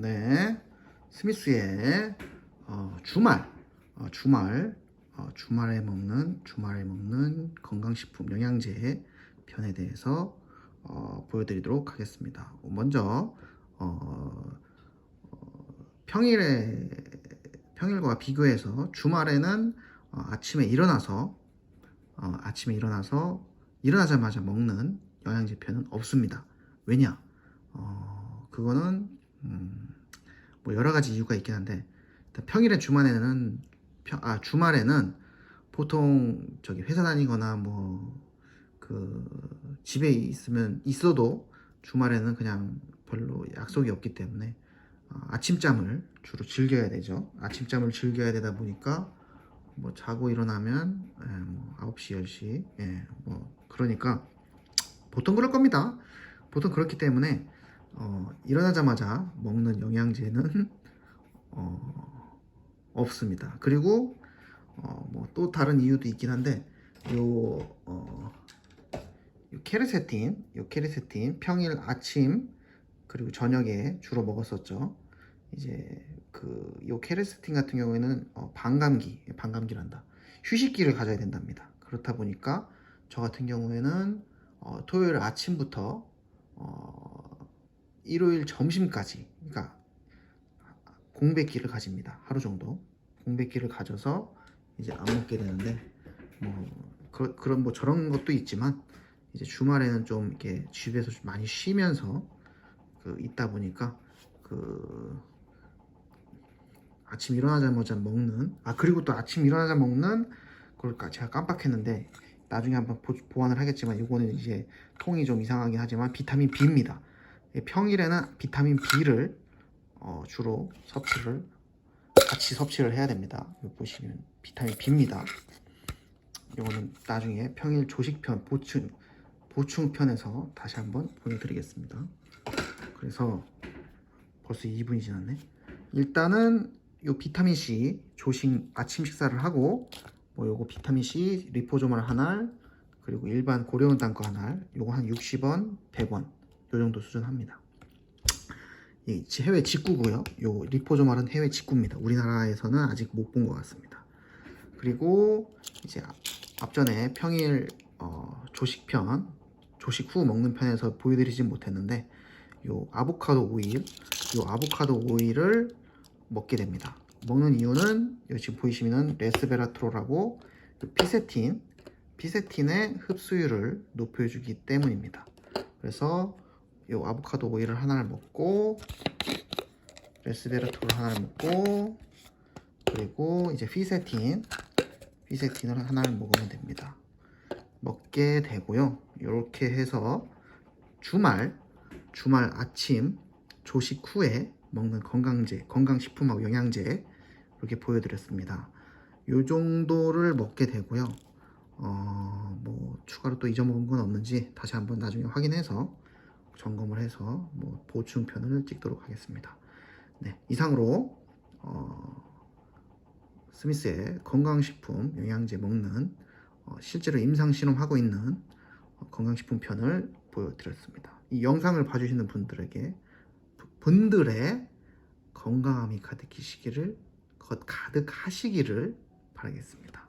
네, 스미스의 어, 주말, 어, 주말, 어, 주말에 먹는 주말에 먹는 건강식품 영양제 편에 대해서 어, 보여드리도록 하겠습니다. 먼저 어, 어, 평일에 평일과 비교해서 주말에는 어, 아침에 일어나서 어, 아침에 일어나서 일어나자마자 먹는 영양제 편은 없습니다. 왜냐? 어, 그거는 음, 뭐 여러 가지 이유가 있긴 한데 평일에 주말에는 평- 아 주말에는 보통 저기 회사 다니거나 뭐 그 집에 있으면 있어도 주말에는 그냥 별로 약속이 없기 때문에 어, 아침잠을 주로 즐겨야 되죠. 아침잠을 즐겨야 되다 보니까 뭐 자고 일어나면 예, 뭐 9시 10시 예, 뭐 그러니까 보통 그럴 겁니다. 보통 그렇기 때문에 어, 일어나자마자 먹는 영양제는 어, 없습니다. 그리고 어, 뭐 또 다른 이유도 있긴 한데 요, 어, 요 케르세틴, 요 케르세틴 평일 아침 그리고 저녁에 주로 먹었었죠. 이제 그 요 케르세틴 같은 경우에는 어, 반감기, 반감기란다. 휴식기를 가져야 된답니다. 그렇다 보니까 저 같은 경우에는 어, 토요일 아침부터 어, 일요일 점심까지, 그러니까 공백기를 가집니다. 하루 정도 공백기를 가져서 이제 안 먹게 되는데 뭐 그, 그런 뭐 저런 것도 있지만 이제 주말에는 좀 이렇게 집에서 좀 많이 쉬면서 그 있다 보니까 그 아침 일어나자마자 먹는 아 그리고 또 아침 일어나자 먹는 그럴까 제가 깜빡했는데 나중에 한번 보, 보완을 하겠지만 이거는 이제 통이 좀 이상하긴 하지만 비타민 B입니다. 평일에는 비타민 B를 어, 주로 섭취를 같이 섭취를 해야 됩니다. 여기 보시면 비타민 B입니다. 이거는 나중에 평일 조식편 보충 보충편에서 다시 한번 보여드리겠습니다. 그래서 벌써 2분이 지났네. 일단은 요 비타민 C 조식 아침 식사를 하고 뭐 요거 비타민 C 리포조말 한 알 그리고 일반 고려온 단거 한 알 요거 한 60원 100원 요 정도 수준 합니다. 이 해외 직구고요. 요 리포조말은 해외 직구입니다. 우리나라에서는 아직 못 본 것 같습니다. 그리고 이제 앞- 앞전에 평일 어, 조식편 조식 후 먹는 편에서 보여드리진 못했는데 요 아보카도 오일 요 아보카도 오일을 먹게 됩니다. 먹는 이유는 여기 지금 보이시면은 레스베라트롤하고 요 피세틴 피세틴의 흡수율을 높여주기 때문입니다. 그래서 요 아보카도 오일을 하나를 먹고 레스베라트롤 하나를 먹고 그리고 이제 피세틴 피세틴을 하나를 먹으면 됩니다. 먹게 되고요. 이렇게 해서 주말 주말 아침 조식 후에 먹는 건강제, 건강식품하고 영양제 이렇게 보여드렸습니다. 요 정도를 먹게 되고요. 어, 뭐 추가로 또 잊어먹은 건 없는지 다시 한번 나중에 확인해서 점검을 해서 뭐 보충편을 찍도록 하겠습니다. 네, 이상으로 어, 스미스의 건강식품 영양제 먹는 어, 실제로 임상 실험하고 있는 어, 건강식품 편을 보여드렸습니다. 이 영상을 봐주시는 분들에게 부- 분들의 건강함이 가득히시기를 것 가득하시기를 바라겠습니다.